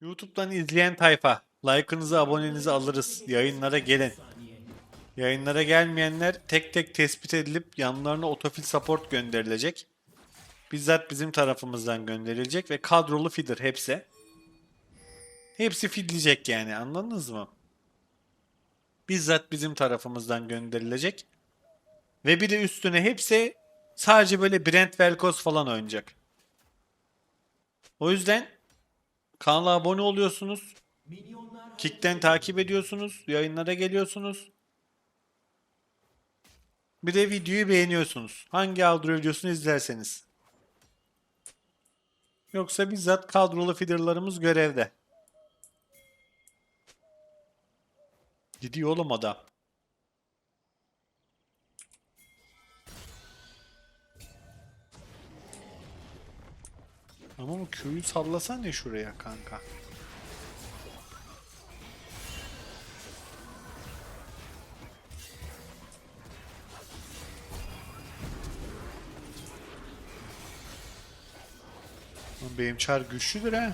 YouTube'dan izleyen tayfa, like'ınızı, abonenizi alırız. Yayınlara gelin. Yayınlara gelmeyenler tek tek tespit edilip yanlarına otofil support gönderilecek. Bizzat bizim tarafımızdan gönderilecek ve kadrolu feeder hepsi. Hepsi feedleyecek yani anladınız mı? Bizzat bizim tarafımızdan gönderilecek. Ve bir de üstüne hepsi sadece böyle Brent Velkos falan oynayacak. O yüzden kanala abone oluyorsunuz. Kick'ten takip ediyorsunuz. Yayınlara geliyorsunuz. Bir de videoyu beğeniyorsunuz. Hangi Aldro videosunu izlerseniz. Yoksa bizzat kadrolu feederlarımız görevde. Gidiyor oğlum adam. Ama bu Q'yu sallasan ya şuraya kanka. Benim çar güçlüdür ha.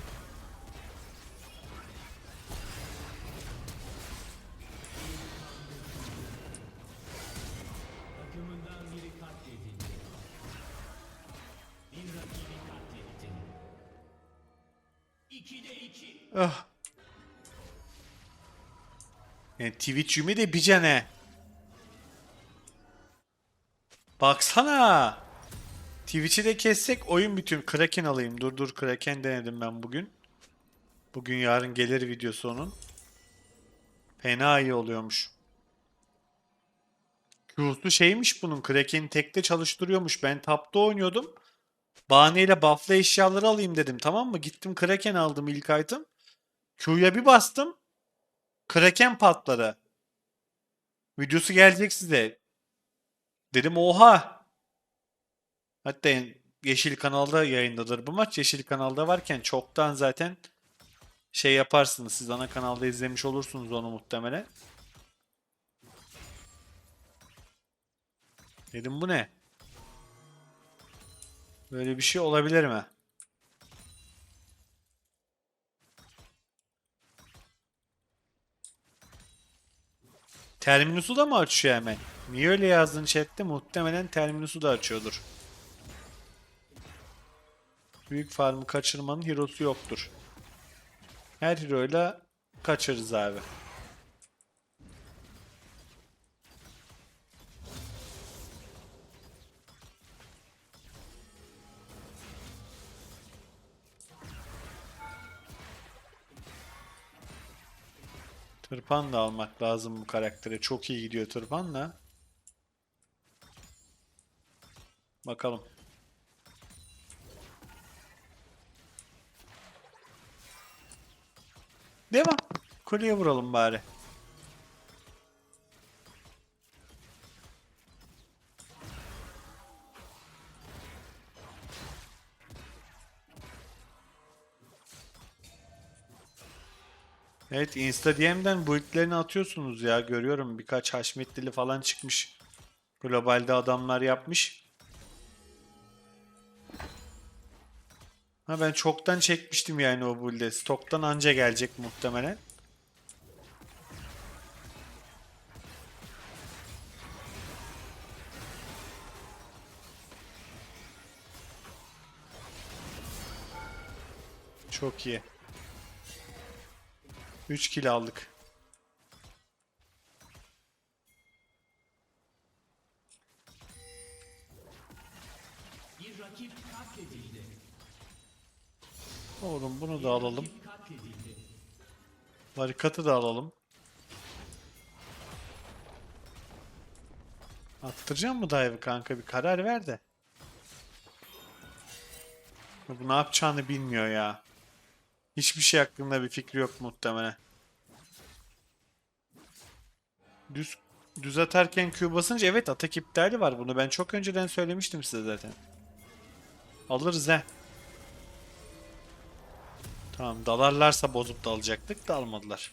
Ah. Yani Twitch yumi de bicene. Baksana. Twitch'i de kessek oyun bütün. Kraken alayım. Dur dur Kraken denedim ben bugün. Bugün yarın gelir videosu onun. Fena iyi oluyormuş. Q'su şeymiş bunun. Kraken'i tekte çalıştırıyormuş. Ben tapta oynuyordum. Bahaneyle buff'lı eşyaları alayım dedim tamam mı? Gittim Kraken aldım ilk item. Q'ya bir bastım. Kraken patladı. Videosu gelecek size. Dedim oha. Hatta Yeşil kanalda yayındadır bu maç. Yeşil kanalda varken çoktan zaten şey yaparsınız. Siz ana kanalda izlemiş olursunuz onu muhtemelen. Dedim bu ne? Böyle bir şey olabilir mi? Terminus'u da mı açıyor hemen? Niye öyle yazdın chatte? Muhtemelen Terminus'u da açıyordur. Büyük farmı kaçırmanın hero'su yoktur. Her hero'yla kaçırırız abi. Tırpan da almak lazım bu karaktere. Çok iyi gidiyor tırpanla. Bakalım. Devam. Kuleye vuralım bari. Evet Insta DM'den build'lerini atıyorsunuz ya görüyorum birkaç Haşmetlili falan çıkmış. Globalde adamlar yapmış. Ha ben çoktan çekmiştim yani o build'e. Stoktan anca gelecek muhtemelen. Çok iyi. 3 kill aldık. Oğlum bunu da alalım. Barikatı da alalım. Attıracağım mı dive'ı kanka bir karar ver de. Bu ne yapacağını bilmiyor ya. Hiçbir şey hakkında bir fikri yok muhtemelen. Düz düz atarken Q basınca evet atak iptali var. Bunu ben çok önceden söylemiştim size zaten. Alırız he. Tamam dalarlarsa bozup da alacaktık da almadılar.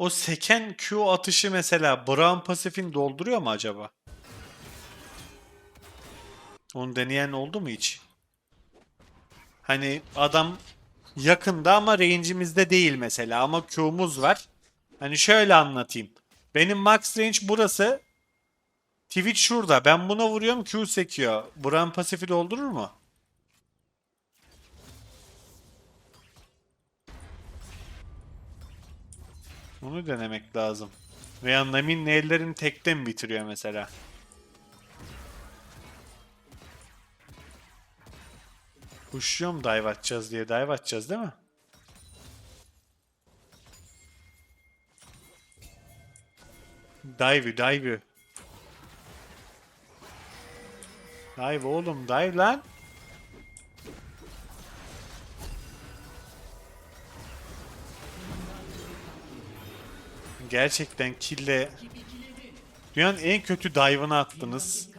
O seken Q atışı mesela Brown pasifin dolduruyor mu acaba? Onu deneyen oldu mu hiç? Hani adam yakında ama range'imizde değil mesela ama Q'muz var. Hani şöyle anlatayım. Benim max range burası. Twitch şurada. Ben buna vuruyorum Q sekiyor. Brown pasifi doldurur mu? Onu denemek lazım. Veya Namin ellerini tekte mi bitiriyor mesela? Kuşluyorum dive atacağız diye. Dive atacağız değil mi? Dive, dive. Dive oğlum, dive lan. Gerçekten kille dünyanın en kötü dive'ını attınız.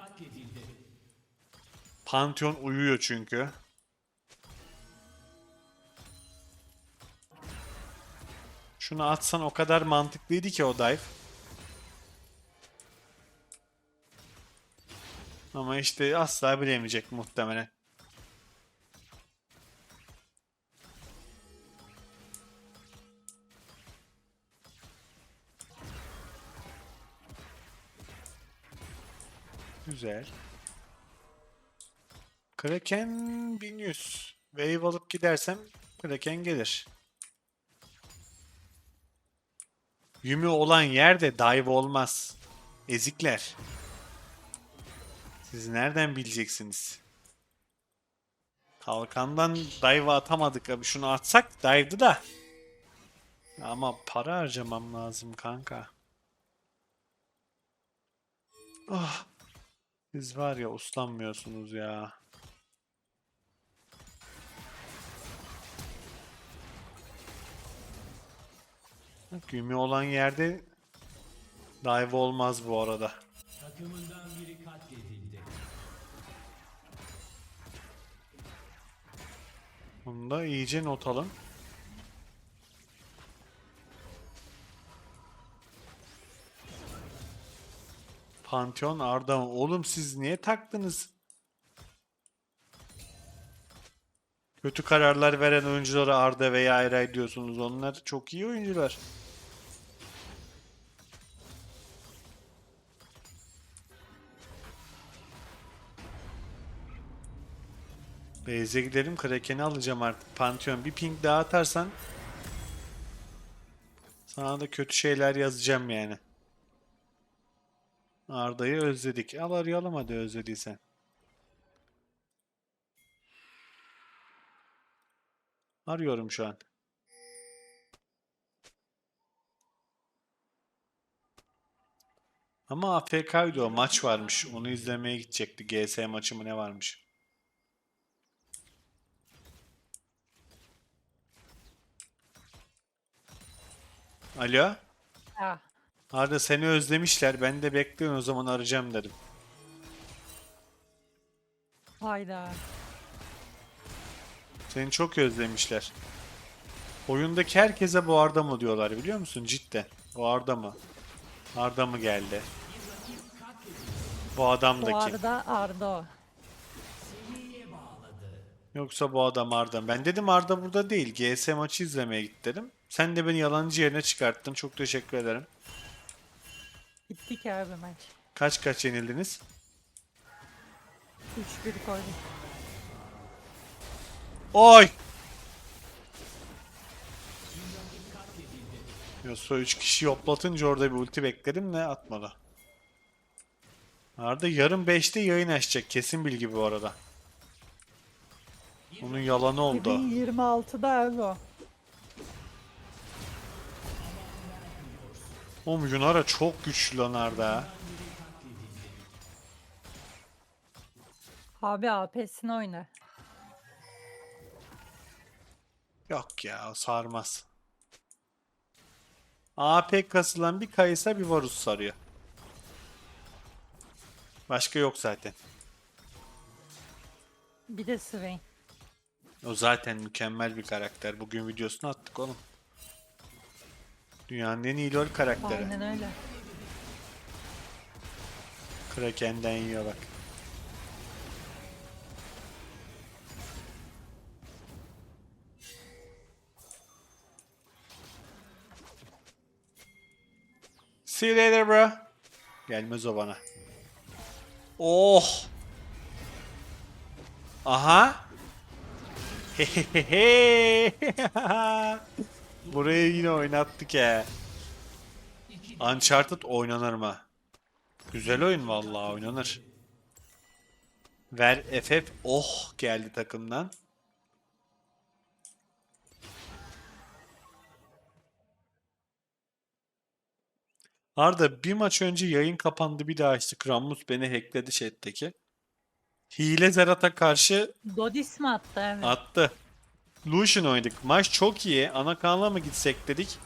Pantheon uyuyor çünkü. Şunu atsan o kadar mantıklıydı ki o dive. Ama işte asla bilemeyecek muhtemelen. Güzel. Kraken 1100. Wave alıp gidersem Kraken gelir. Yümü olan yerde dive olmaz. Ezikler. Siz nereden bileceksiniz? Kalkandan dive atamadık abi. Şunu atsak dive'dı da. Ama para harcamam lazım kanka. Ah. Siz var ya uslanmıyorsunuz ya. Yumi olan yerde dive olmaz bu arada. Bunu da iyice not alın. Pantheon Arda mı? Oğlum siz niye taktınız? Kötü kararlar veren oyunculara Arda veya Eray diyorsunuz. Onlar çok iyi oyuncular. Beyze gidelim. Kraken'i alacağım artık. Pantheon bir ping daha atarsan sana da kötü şeyler yazacağım yani. Arda'yı özledik. Al arayalım hadi özlediysen. Arıyorum şu an. Ama AFK'ydı o maç varmış. Onu izlemeye gidecekti. GS maçı mı ne varmış? Alo? Ha, Arda seni özlemişler. Ben de bekliyorum o zaman arayacağım dedim. hayda. Seni çok özlemişler. Oyundaki herkese bu Arda mı diyorlar biliyor musun? Cidden. Bu Arda mı? Arda mı geldi? Bu Bu adamdaki. arada Ardo. Yoksa bu adam Arda. Ben dedim Arda burada değil. GS maçı izlemeye git dedim. Sen de beni yalancı yerine çıkarttın. Çok teşekkür ederim. Gittik abi maç. Kaç kaç yenildiniz? 3-1 koyduk. Oy! Yoksa 3 kişi yoplatınca orada bir ulti bekledim ne atmadı. Arda yarın 5'te yayın açacak. Kesin bilgi bu arada. Onun yalanı oldu. 2026'da abi o. Oğlum Yunara çok güçlü lan Arda. Abi AP'sini oyna. Yok ya sarmaz. AP kasılan bir Kayısa bir Varus sarıyor. Başka yok zaten. Bir de Swain. O zaten mükemmel bir karakter. Bugün videosunu attık oğlum. Dünyanın en iyi LoL karakteri. Aynen öyle. Kraken'den yiyor bak. See you later bro. Gelmez o bana. Oh. Aha. Hehehe. Burayı yine oynattık ya. Uncharted oynanır mı? Güzel oyun vallahi oynanır. Ver FF oh geldi takımdan. Arda bir maç önce yayın kapandı bir daha açtık. Rammus beni hackledi chat'teki. Hile Zerat'a karşı Dodis mi attı abi? attı. Lucian oynadık. Maç çok iyi. Ana kanala mı gitsek dedik.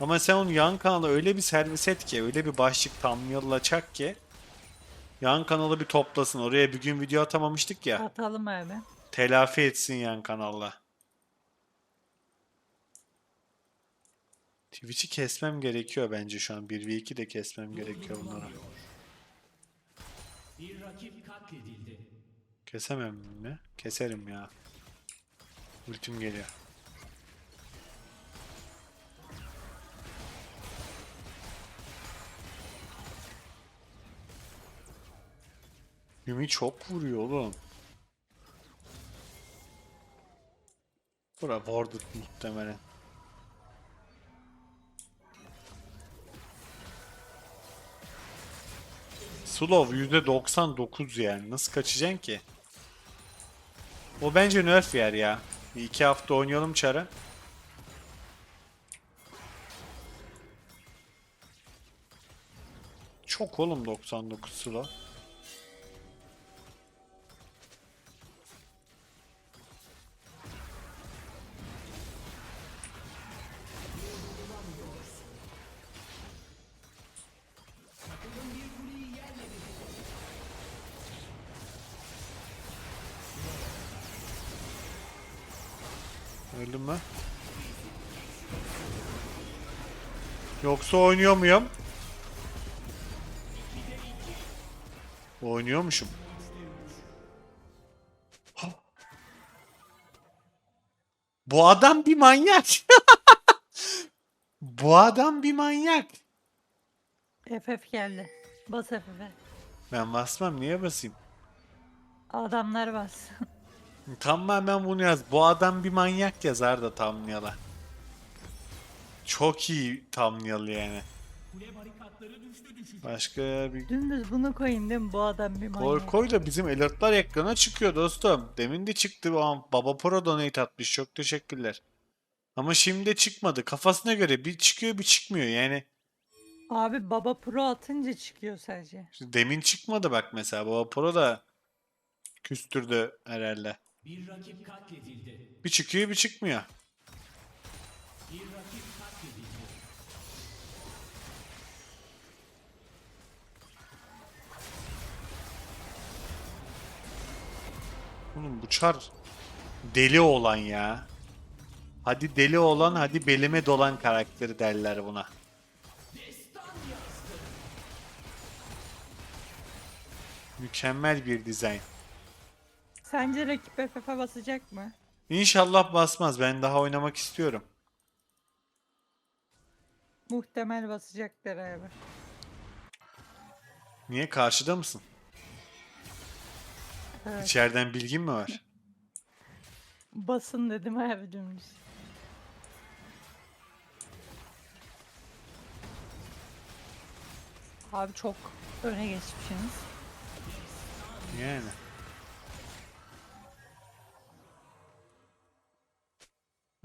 Ama sen onu yan kanala öyle bir servis et ki, öyle bir başlık tamyalacak ki yan kanalı bir toplasın. Oraya bir gün video atamamıştık ya. Atalım abi. Telafi etsin yan kanalla. Twitch'i kesmem gerekiyor bence şu an. 1v2 de kesmem gerekiyor bunlara. Kesemem mi? Keserim ya. Ultim geliyor. Yumi çok vuruyor oğlum. Bura warded muhtemelen. Slow %99 yani. Nasıl kaçacaksın ki? O bence nerf yer ya. Bir iki hafta oynayalım çara. Çok oğlum 99 slow. Yoksa oynuyor muyum? Oynuyormuşum. Bu adam bir manyak. Bu adam bir manyak. FF geldi. Bas FF'e. Ben basmam niye basayım? Adamlar bas. Tamamen bunu yaz. Bu adam bir manyak yazar da tamlayala. Çok iyi tamlayalı yani. Başka bir Dümdüz bunu koyun değil mi? Bu adam bir manyak. Korkoyla bizim alertlar ekrana çıkıyor dostum. Demin de çıktı. Aa, Baba Pro donate atmış. Çok teşekkürler. Ama şimdi de çıkmadı. Kafasına göre bir çıkıyor bir çıkmıyor yani. Abi Baba Pro atınca çıkıyor sadece. işte Demin çıkmadı bak mesela. Baba Pro da küstürdü herhalde. Bir çıkıyor bir çıkmıyor. Oğlum bu çar deli olan ya. Hadi deli olan hadi belime dolan karakteri derler buna. Mükemmel bir dizayn. Sence rakip FF'e basacak mı? İnşallah basmaz. Ben daha oynamak istiyorum. Muhtemel basacaklar abi. Niye? Karşıda mısın? Evet. İçeriden bilgin mi var? Basın dedim abi dümdüz. Abi çok öne geçmişsiniz. Yani.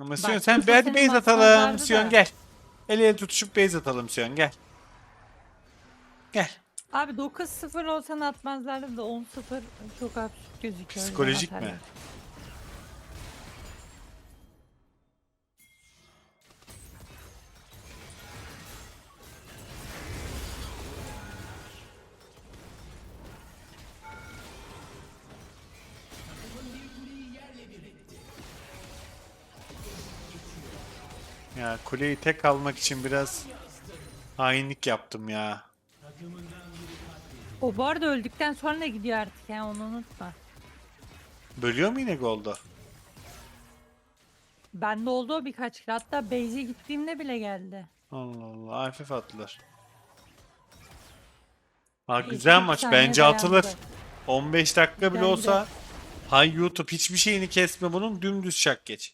Ama Sion Bak, sen Yusuf hadi senin base atalım. vardı Sion da. gel. El ele tutuşup base atalım Sion gel. Gel. Abi 9-0 olsan atmazlardı da 10-0 çok absürt gözüküyor. Psikolojik mi? Ya kuleyi tek almak için biraz hainlik yaptım ya. O bu arada öldükten sonra da gidiyor artık yani onu unutma. Bölüyor mu yine golda? Bende oldu o birkaç kere. Hatta base'e gittiğimde bile geldi. Allah Allah hafif attılar. Ha güzel üç maç saniye bence atılır. dayandı. 15 dakika bile olsa hay YouTube hiçbir şeyini kesme bunun dümdüz şak geç.